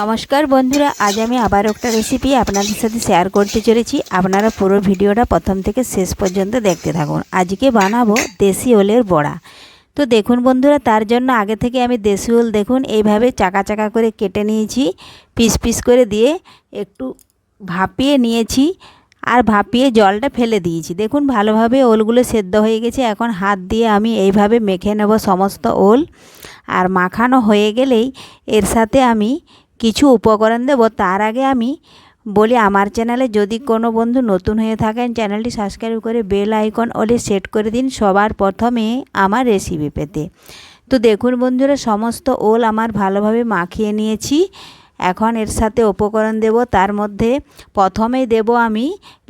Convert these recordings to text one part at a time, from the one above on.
নমস্কার বন্ধুরা, আজ আমি আবার একটা রেসিপি আপনাদের সাথে শেয়ার করতে চলেছি। আপনারা পুরো ভিডিওটা প্রথম থেকে শেষ পর্যন্ত দেখতে থাকুন। আজকে বানাবো দেশি ওলের বড়া। তো দেখুন বন্ধুরা, তার জন্য আগে থেকে আমি দেশি ওল দেখুন, এইভাবে চাকা চাকা করে কেটে নিয়েছি, পিস পিস করে দিয়ে একটু ভাপিয়ে নিয়েছি আর ভাপিয়ে জলটা ফেলে দিয়েছি। দেখুন ভালোভাবে ওলগুলো সেদ্ধ হয়ে গেছে, এখন হাত দিয়ে আমি এইভাবে মেখে নেব সমস্ত ওল। আর মাখানো হয়ে গেলেই এর সাথে আমি কিছু উপকরণ দেব, তার আগে আমি বলি আমার চ্যানেলে যদি কোনো বন্ধু নতুন হয়ে থাকেন, চ্যানেলটি সাবস্ক্রাইব করে বেল আইকন ওলে সেট করে দিন সবার প্রথমে আমার রেসিপি পেতে। তো দেখুন বন্ধুরা, সমস্ত ওল আমার ভালোভাবে মাখিয়ে নিয়েছি। এখন এর সাথে উপকরণ দেব, তার মধ্যে প্রথমেই দেব আমি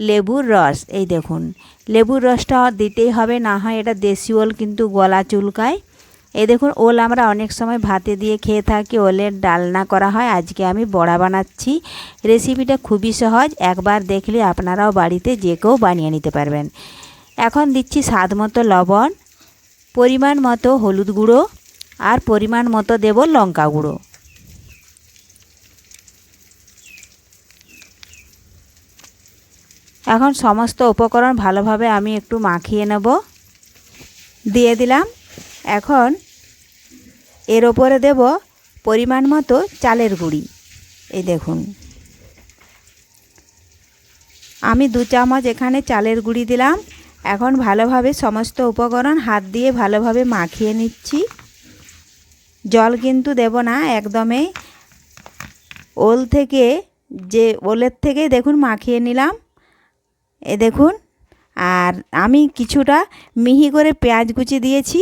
লেবুর রস। এই দেখুন, লেবুর রসটা দিতেই হবে, না হয় এটা দেশি ওল কিন্তু গলা চুলকায়। এই দেখুন, ওল আমরা অনেক সময় ভাতে দিয়ে খেয়ে থাকি, ওলের ডালনা করা হয়। আজকে আমি বড়া বানাচ্ছি। রেসিপিটা খুবই সহজ, একবার দেখলে আপনারাও বাড়িতে যে কেউ বানিয়ে নিতে পারবেন। এখন দিচ্ছি স্বাদ মতো লবণ, পরিমাণ মতো হলুদ গুঁড়ো, আর পরিমাণ মতো দেব লঙ্কা গুঁড়ো। এখন সমস্ত উপকরণ ভালোভাবে আমি একটু মাখিয়ে নেব। দিয়ে দিলাম। এখন এর ওপরে দেব পরিমাণ মতো চালের গুঁড়ি। এই দেখুন। আমি দু চামচ এখানে চালের গুঁড়ি দিলাম। এখন ভালোভাবে সমস্ত উপকরণ হাত দিয়ে ভালোভাবে মাখিয়ে নিচ্ছি। জল কিন্তু দেব না একদমই ওল থেকে যে ওলের থেকে দেখুন মাখিয়ে নিলাম। এ দেখুন, আর আমি কিছুটা মিহি করে পেঁয়াজ কুচি দিয়েছি।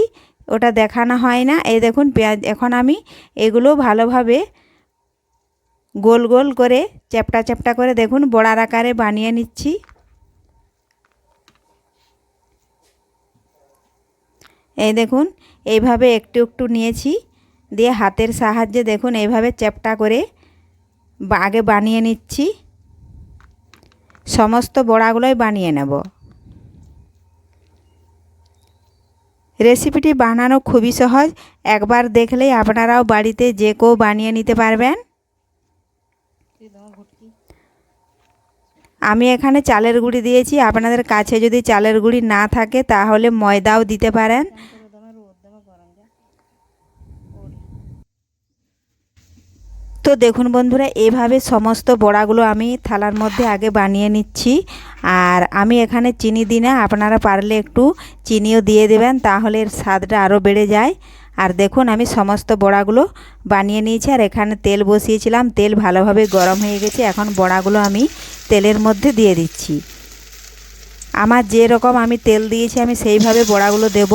ওটা দেখানো হয় না। এই দেখুন, পেঁয়াজ, এখন আমি এগুলো ভালোভাবে গোল গোল করে, চ্যাপটা চ্যাপটা করে দেখুন, বড়ার আকারে বানিয়ে নিচ্ছি। এই দেখুন, এইভাবে একটু একটু নিয়েছি, দিয়ে হাতের সাহায্যে দেখুন, এইভাবে চ্যাপটা করে আগে বানিয়ে নিচ্ছি। সমস্ত বড়াগুলোই বানিয়ে নেব। রেসিপিটি বানানো খুবই সহজ। একবার দেখলেই আপনারাও বাড়িতে যে কেউ বানিয়ে নিতে পারবেন। আমি এখানে চালের গুঁড়ি দিয়েছি। আপনাদের কাছে যদি চালের গুঁড়ি না থাকে, তাহলে ময়দাও দিতে পারেন। তো দেখুন বন্ধুরা, এভাবে সমস্ত বড়াগুলো আমি থালার মধ্যে আগে বানিয়ে নিচ্ছি। আর আমি এখানে চিনি দিই না, আপনারা পারলে একটু চিনিও দিয়ে দেবেন, তাহলে এর স্বাদটা আরও বেড়ে যায়। আর দেখুন, আমি সমস্ত বড়াগুলো বানিয়ে নিয়েছি, আর এখানে তেল বসিয়েছিলাম, তেল ভালোভাবে গরম হয়ে গেছে, এখন বড়াগুলো আমি তেলের মধ্যে দিয়ে দিচ্ছি। আমার যে রকম আমি তেল দিয়েছি, আমি সেইভাবে বড়াগুলো দেব।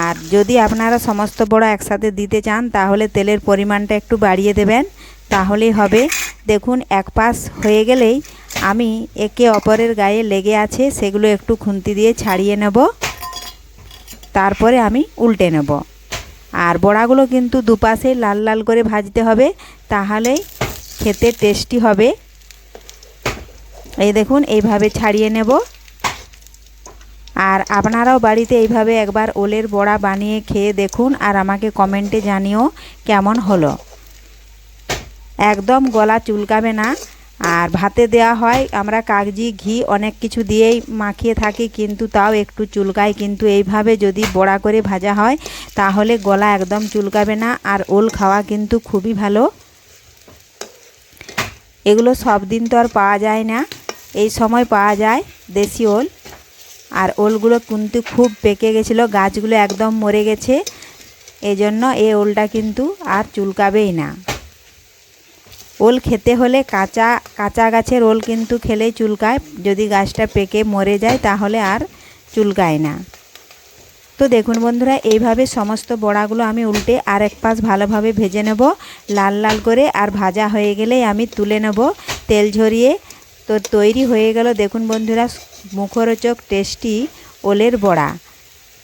আর যদি আপনারা সমস্ত বড়া একসাথে দিতে চান, তাহলে তেলের পরিমাণটা একটু বাড়িয়ে দেবেন, তাহলেই হবে। দেখুন, এক পাশ হয়ে গেলেই আমি একে অপরের গায়ে লেগে আছে, সেগুলো একটু খুন্তি দিয়ে ছাড়িয়ে নেব। তারপরে আমি উল্টে নেব। আর বড়াগুলো কিন্তু দুপাশে লাল লাল করে ভাজতে হবে, তাহলেই খেতে টেস্টি হবে। এই দেখুন, এইভাবে ছাড়িয়ে নেব। আর আপনারাও বাড়িতে এইভাবে একবার ওলের বড়া বানিয়ে খেয়ে দেখুন আর আমাকে কমেন্টে জানিও কেমন হলো। একদম গলা চুলকাবে না। আর ভাতে দেওয়া হয়, আমরা কাগজি, ঘি অনেক কিছু দিয়েই মাখিয়ে থাকি, কিন্তু তাও একটু চুলকায় কিন্তু এইভাবে যদি বড়া করে ভাজা হয়, তাহলে গলা একদম চুলকাবে না, আর ওল খাওয়া কিন্তু খুবই ভালো। এগুলো সব দিন তো আর পাওয়া যায় না। এই সময় পাওয়া যায় দেশি ওল। আর ওলগুলো কিন্তু খুব পেকে গেছিল, গাছগুলো একদম মরে গেছে। এজন্য এই ওলটা কিন্তু আর চুলকাবেই না। ওল খেতে হলে কাঁচা কাঁচা গাছের ওল কিন্তু খেলেই চুলকায়। যদি গাছটা পেকে মরে যায় তাহলে আর চুলকায় না। তো দেখুন বন্ধুরা, এইভাবে সমস্ত বড়াগুলো আমি উল্টে আর এক পাশ ভালোভাবে ভেজে নেব, লাল লাল করে, আর ভাজা হয়ে গেলেই আমি তুলে নেব তেল ঝরিয়ে। তো তৈরি হয়ে গেল দেখুন বন্ধুরা, মুখরোচক টেস্টি ওলের বড়া।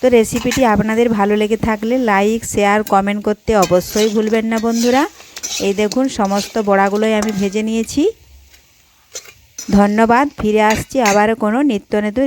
তো রেসিপিটি আপনাদের ভালো লেগে থাকলে লাইক, শেয়ার, কমেন্ট করতে অবশ্যই ভুলবেন না বন্ধুরা। এই দেখুন সমস্ত বড়াগুলোই আমি ভেজে নিয়েছি। ধন্যবাদ ফিরে আসছি আবার কোনো নিত্য নতুন